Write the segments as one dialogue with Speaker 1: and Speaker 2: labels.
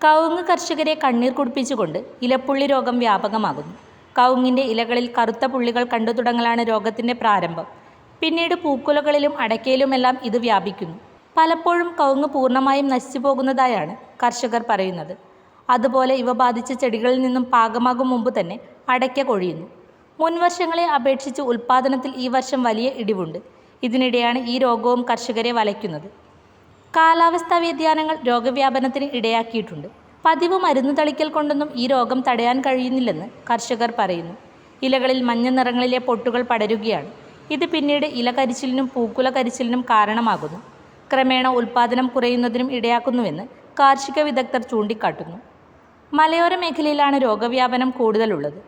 Speaker 1: കർഷകരെ കണ്ണീർ കുടിപ്പിച്ചുകൊണ്ട് ഇലപ്പുള്ളി രോഗം വ്യാപകമാകുന്നു. കവുങ്ങിന്റെ ഇലകളിൽ കറുത്ത പുള്ളികൾ കണ്ടു തുടങ്ങലാണ് രോഗത്തിന്റെ പ്രാരംഭം. പിന്നീട് പൂക്കുലകളിലും അടയ്ക്കയിലുമെല്ലാം ഇത് വ്യാപിക്കുന്നു. പലപ്പോഴും കവുങ്ങ് പൂർണമായും നശിച്ചു പോകുന്നതായാണ് കർഷകർ പറയുന്നത്. അതുപോലെ ഇവ ബാധിച്ച ചെടികളിൽ നിന്നും പാകമാകും മുമ്പ് തന്നെ അടയ്ക്ക കൊഴിയുന്നു. മുൻവർഷങ്ങളെ അപേക്ഷിച്ച് ഉൽപ്പാദനത്തിൽ ഈ വർഷം വലിയ ഇടിവുണ്ട്. ഇതിനിടെയാണ് ഈ രോഗവും കർഷകരെ വലയ്ക്കുന്നത്. കാലാവസ്ഥാ വ്യതിയാനങ്ങൾ രോഗവ്യാപനത്തിന് ഇടയാക്കിയിട്ടുണ്ട്. പതിവ് മരുന്ന് തളിക്കൽ കൊണ്ടൊന്നും ഈ രോഗം തടയാൻ കഴിയുന്നില്ലെന്ന് കർഷകർ പറയുന്നു. ഇലകളിൽ മഞ്ഞ നിറങ്ങളിലെ പൊട്ടുകൾ പടരുകയാണ്. ഇത് പിന്നീട് ഇല കരിച്ചിലിനും പൂക്കുല കരിച്ചിലിനും കാരണമാകുന്നു. ക്രമേണ ഉൽപ്പാദനം കുറയുന്നതിനും ഇടയാക്കുന്നുവെന്ന് കാർഷിക വിദഗ്ധർ ചൂണ്ടിക്കാട്ടുന്നു. മലയോര മേഖലയിലാണ് രോഗവ്യാപനം കൂടുതലുള്ളത്.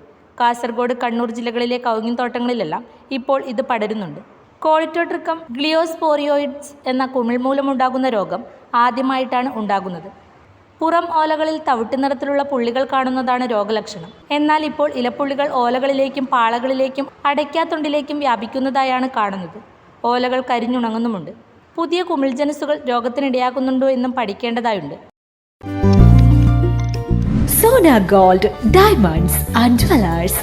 Speaker 1: കാസർഗോഡ് കണ്ണൂർ ജില്ലകളിലെ കൗങ്ങിൻ തോട്ടങ്ങളിലെല്ലാം ഇപ്പോൾ ഇത് പടരുന്നുണ്ട്. കോളിറ്റോട്രിക്കം ഗ്ലിയോസ്പോറിയോയിഡ്സ് എന്ന കുമിൾ മൂലമുണ്ടാകുന്ന രോഗം ആദ്യമായിട്ടാണ് ഉണ്ടാകുന്നത്. പുറം ഓലകളിൽ തവിട്ട് നിറത്തിലുള്ള പുള്ളികൾ കാണുന്നതാണ് രോഗലക്ഷണം. എന്നാൽ ഇപ്പോൾ ഇലപ്പുള്ളികൾ ഓലകളിലേക്കും പാളകളിലേക്കും അടയ്ക്കാത്തൊണ്ടിലേക്കും വ്യാപിക്കുന്നതായാണ് കാണുന്നത്. ഓലകൾ കരിഞ്ഞുണങ്ങുന്നുമുണ്ട്. പുതിയ കുമിൾ കുമിൾജനസുകൾ രോഗത്തിനിടയാക്കുന്നുണ്ടോ എന്നും പഠിക്കേണ്ടതായുണ്ട്.
Speaker 2: Sona gold diamonds and jewellers.